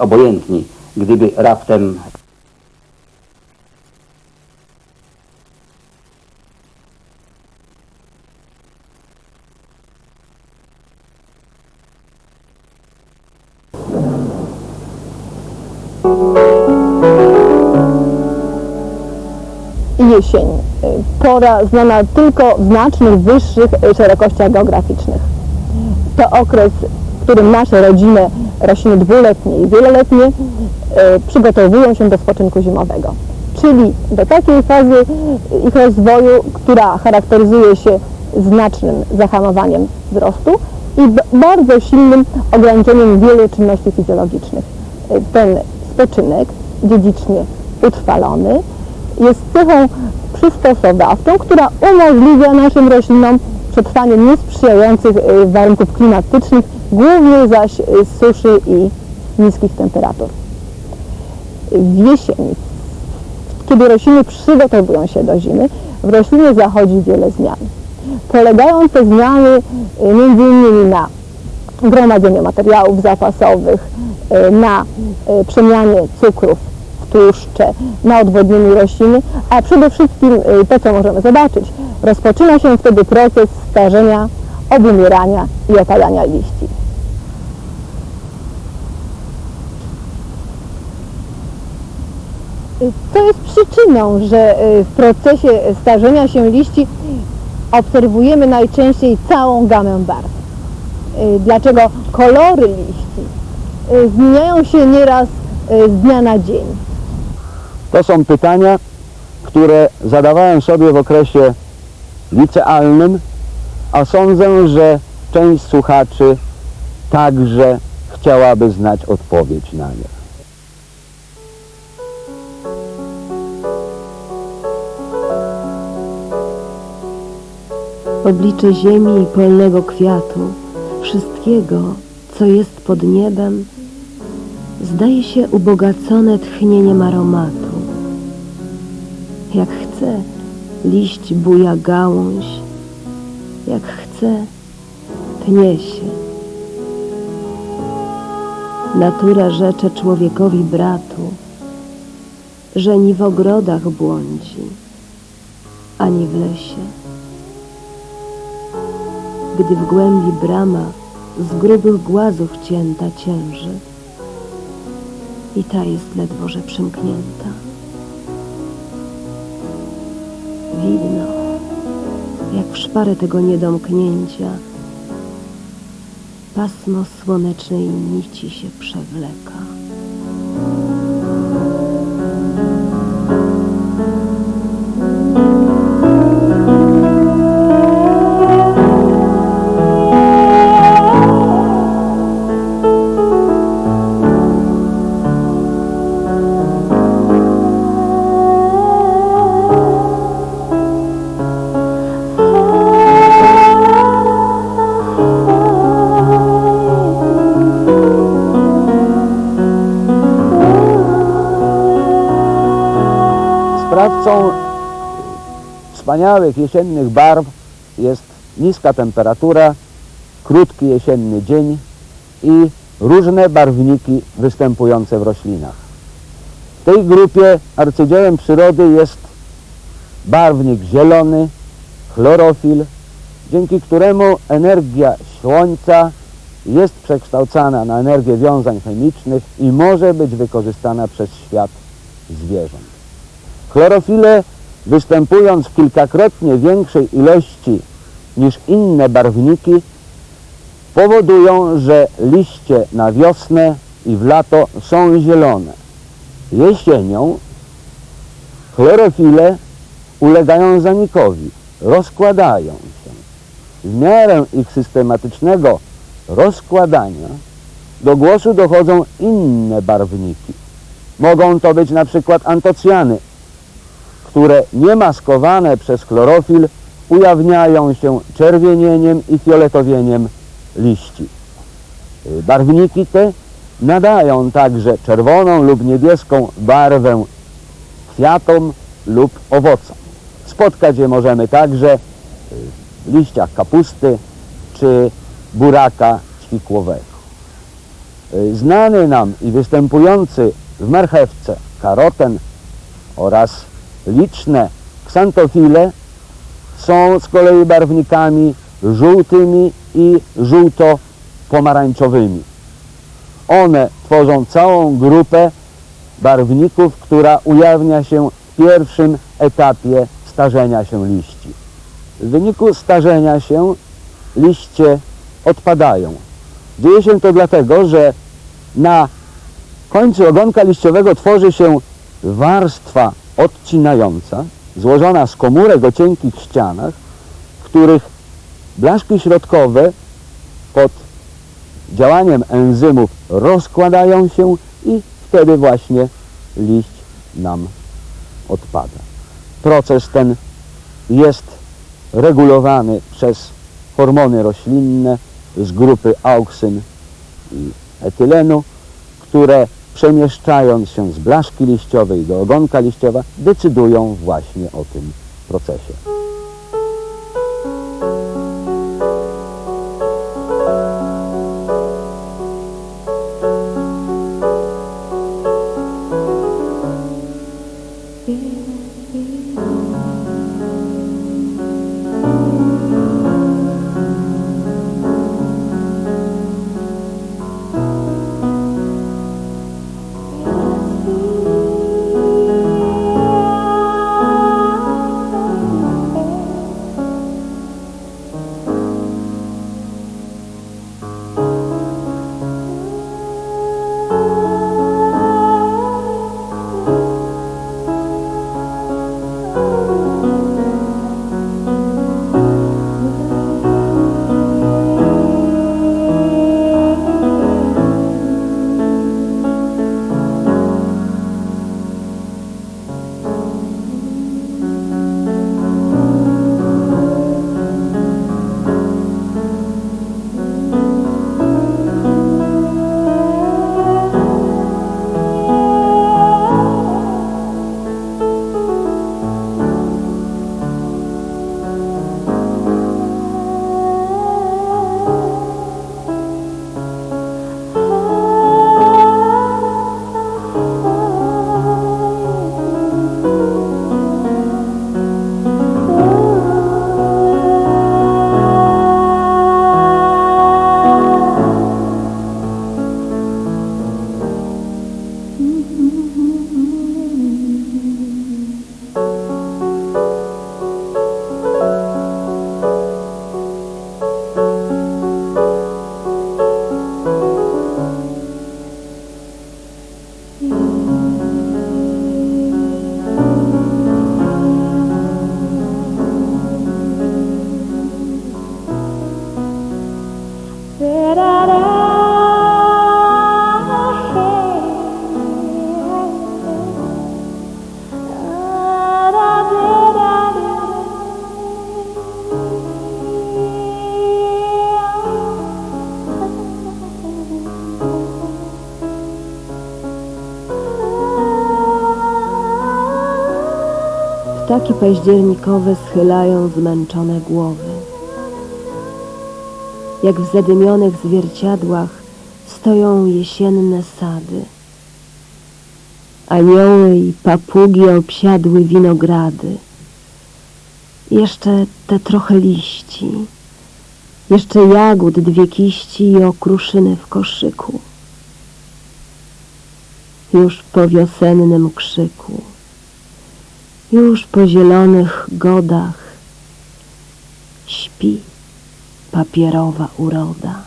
obojętni, gdyby raptem jesień. Pora znana tylko w znacznych, wyższych szerokościach geograficznych. To okres, w którym nasze rodzime rośliny dwuletnie i wieloletnie y, przygotowują się do spoczynku zimowego. Czyli do takiej fazy ich rozwoju, która charakteryzuje się znacznym zahamowaniem wzrostu i bardzo silnym ograniczeniem wielu czynności fizjologicznych. Y, Ten spoczynek dziedzicznie utrwalony jest cechą przystosowawczą, która umożliwia naszym roślinom przetrwanie niesprzyjających y, warunków klimatycznych, głównie zaś y, suszy i niskich temperatur. W jesieni, kiedy rośliny przygotowują się do zimy, w roślinie zachodzi wiele zmian. Polegają te zmiany y, innymi na gromadzeniu materiałów zapasowych, na przemianie cukrów w tłuszcze, na odwodnieniu rośliny, a przede wszystkim to, co możemy zobaczyć, rozpoczyna się wtedy proces starzenia, obumierania i opadania liści. Co jest przyczyną, że y, w procesie starzenia się liści obserwujemy najczęściej całą gamę barw? Y, Dlaczego kolory liści y, zmieniają się nieraz z dnia na dzień? To są pytania, które zadawałem sobie w okresie licealnym, a sądzę, że część słuchaczy także chciałaby znać odpowiedź na nie. Oblicze ziemi i polnego kwiatu, wszystkiego, co jest pod niebem, zdaje się ubogacone tchnieniem aromatu. Jak chce, liść buja gałąź, jak chce, tnie się. Natura rzecze człowiekowi bratu, że ni w ogrodach błądzi, ani w lesie gdy w głębi brama z grubych głazów cięta cięży i ta jest ledwo że przymknięta. Widno, jak w szparę tego niedomknięcia pasmo słonecznej nici się przewleka. Sprawcą wspaniałych jesiennych barw jest niska temperatura, krótki jesienny dzień i różne barwniki występujące w roślinach. W tej grupie arcydziełem przyrody jest barwnik zielony, chlorofil, dzięki któremu energia słońca jest przekształcana na energię wiązań chemicznych i może być wykorzystana przez świat zwierząt. Chlorofile występując w kilkakrotnie większej ilości niż inne barwniki powodują, że liście na wiosnę i w lato są zielone. Jesienią chlorofile ulegają zanikowi, rozkładają się. W miarę ich systematycznego rozkładania do głosu dochodzą inne barwniki. Mogą to być na przykład antocjany, które niemaskowane przez chlorofil ujawniają się czerwienieniem i fioletowieniem liści. Y, Barwniki te nadają także czerwoną lub niebieską barwę kwiatom lub owocom. Spotkać je możemy także y, w liściach kapusty czy buraka ćwikłowego. y, znany nam i występujący w marchewce karoten oraz liczne ksantofile są z kolei barwnikami żółtymi i żółto-pomarańczowymi. One tworzą całą grupę barwników, która ujawnia się w pierwszym etapie starzenia się liści. W wyniku starzenia się liście odpadają. Dzieje się to dlatego, że na końcu ogonka liściowego tworzy się warstwa odcinająca, złożona z komórek o cienkich ścianach, których blaszki środkowe pod działaniem enzymów rozkładają się i wtedy właśnie liść nam odpada. Proces ten jest regulowany przez hormony roślinne z grupy auksyn i etylenu, które przemieszczając się z blaszki liściowej do ogonka liściowa decydują właśnie o tym procesie. Ptaki październikowe schylają zmęczone głowy. Jak w zadymionych zwierciadłach stoją jesienne sady. Anioły i papugi obsiadły winogrady. Jeszcze te trochę liści. Jeszcze jagód dwie kiści i okruszyny w koszyku. Już po wiosennym krzyku. Już po zielonych godach śpi papierowa uroda.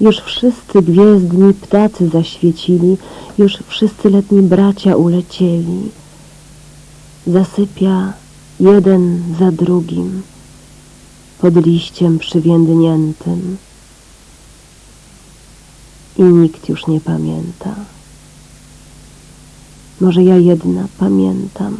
Już wszyscy gwiezdni ptacy zaświecili, już wszyscy letni bracia ulecieli. Zasypia jeden za drugim pod liściem przywiędniętym i nikt już nie pamięta. Może ja jedna pamiętam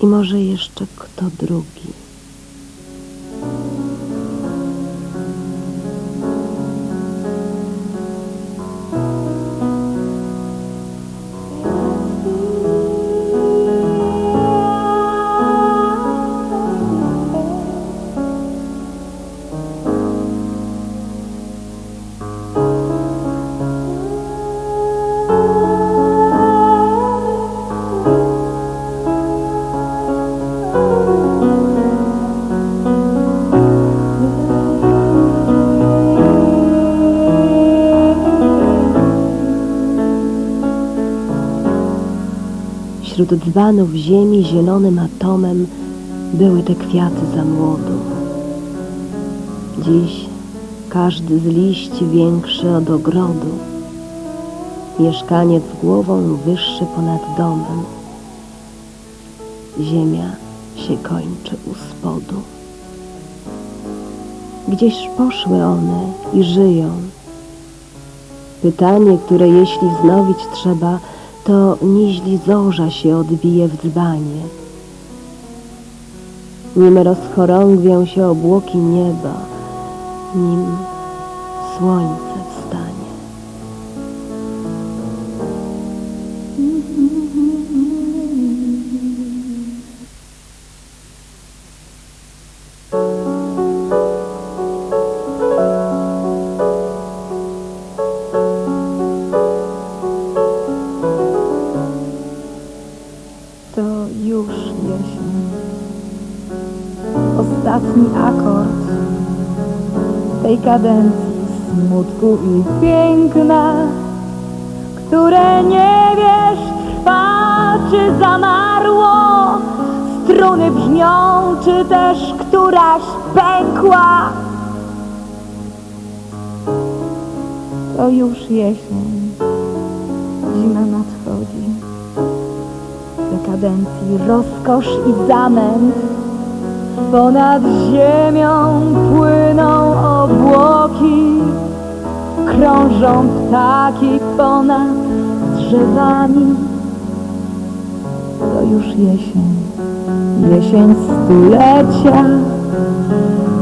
i może jeszcze kto drugi. Wśród dzbanów ziemi zielonym atomem były te kwiaty za młodu. Dziś każdy z liści większy od ogrodu, mieszkaniec głową wyższy ponad domem. Ziemia się kończy u spodu. Gdzieś poszły one i żyją. Pytanie, które jeśli wznowić trzeba, to niźli zorza się odbije w dzbanie. Nim rozchorągwią się obłoki nieba, nim słońce kadencji smutku i piękna, które nie wiesz trwa czy zamarło. Struny brzmią, czy też któraś pękła. To już jesień. Zima nadchodzi dekadencji, rozkosz i zamęt. Ponad ziemią płyną obłoki, krążą ptaki ponad drzewami. To już jesień, jesień stulecia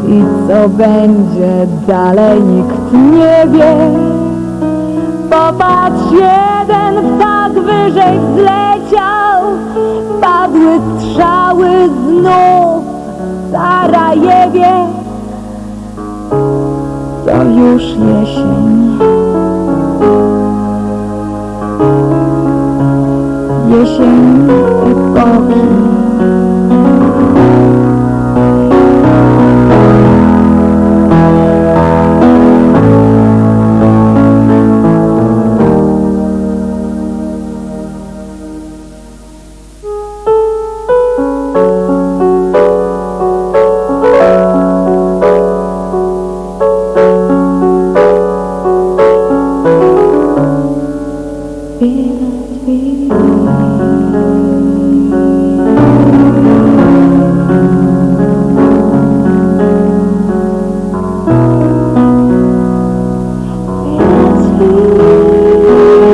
i co będzie dalej nikt nie wie. Popatrz, jeden ptak wyżej zleciał, padły strzały znów Sarajewie. To już jesień. Jesień